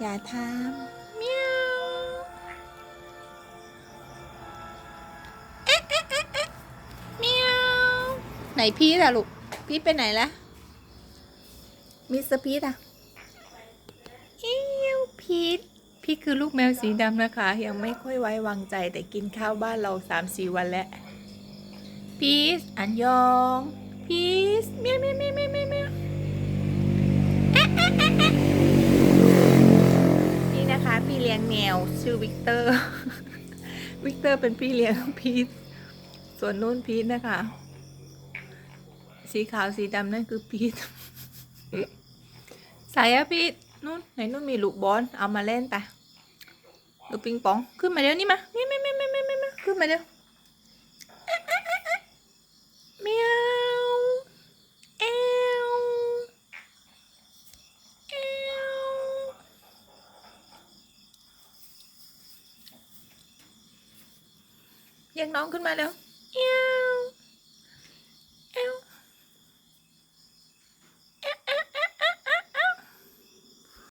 อย่าทำเมียวเอ๊ะเอ๊ะเอ๊ะเอ๊ะเมียวไหนพีทอะลูก พีทไปไหนละมิสเตอร์พีทอะเอ้ยวพีทพีทคือลูกแมวสีดำนะคะ ยังไม่ค่อยไว้วางใจแต่กินข้าวบ้านเราสามสี่วันแล้วพีสอันยองพีสเมียวเมียวเมียวเมียวเมียวเมียวเอ๊ะเอ๊ะเอ๊ะเอ๊ะนี่นะคะ พี่เลี้ยงแมว ชื่อวิกเตอร์ วิกเตอร์เป็นพี่เลี้ยงพีทส่วนนู้นพีทนะคะ สีขาวสีดำนั่นคือพีทใส่อะพีทนู่นไหนนู่นมีลูกบอลเอามาเล่นไปลูกปิงปองขึ้นมาเดี๋ยวนี้มาไม่ไม่ไม่ไม่ไม่ไม่ขึ้นมาเดี๋ยว เมียวเอวเอว เรียกน้องขึ้นมาแล้วเอียว